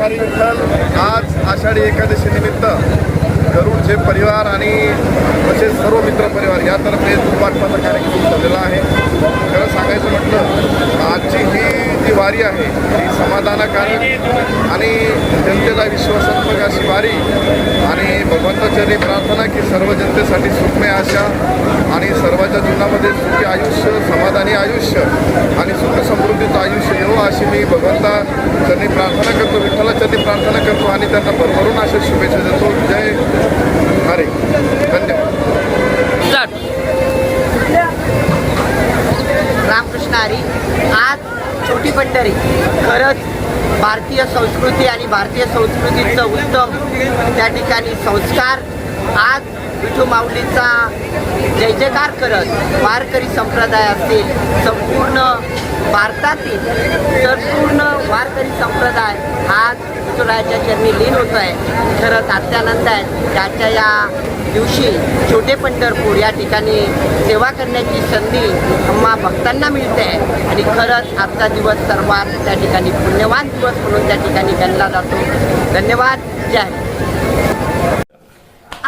जय विठ्ठल आज आषाढी एकादशी निमित्त गरुडचे परिवार आणि तसेच सर्व मित्र परिवार यातर्फे दुपारपाचा कार्यक्रम झालेला आहे. खरं सांगायचं म्हटलं आजची ही जी वारी आहे ही समाधानकारक आणि जनतेला विश्वासात्मक अशी वारी आणि भगवंताचरणी प्रार्थना की सर्व जनतेसाठी सुखमय आशा आणि सर्वांच्या जीवनामध्ये सुखी आयुष्य समाधानी आयुष्य आणि सुख समृद्धीचं आयुष्य येवो अशी मी भगवंता चरणी प्रार्थना करतो विठ्ठलाचरणी प्रार्थना करतो आणि त्यांना भरभरून अशा शुभेच्छा देतो. जय हरे. धन्यवाद. रामकृष्ण हरी आज छोटी पंढरी. खरंच भारतीय संस्कृती आणि भारतीय संस्कृतीचं उत्तम त्या ठिकाणी संस्कार आज विठू माऊलीचा जय जयकार करत वारकरी संप्रदाय असेल संपूर्ण भारतातील संपूर्ण वारकरी संप्रदाय आज विठुरायाच्या चरणी लीन होत आहे खरंच अत्यानंद आहे. त्याच्या या दिवशी छोटे पंढरपूर या ठिकाणी सेवा करण्याची संधी आम्हा भक्तांना मिळते. आहे आणि खरंच आजचा दिवस सर्वात त्या ठिकाणी पुण्यवान दिवस म्हणून त्या ठिकाणी गणला जातो. धन्यवाद. जय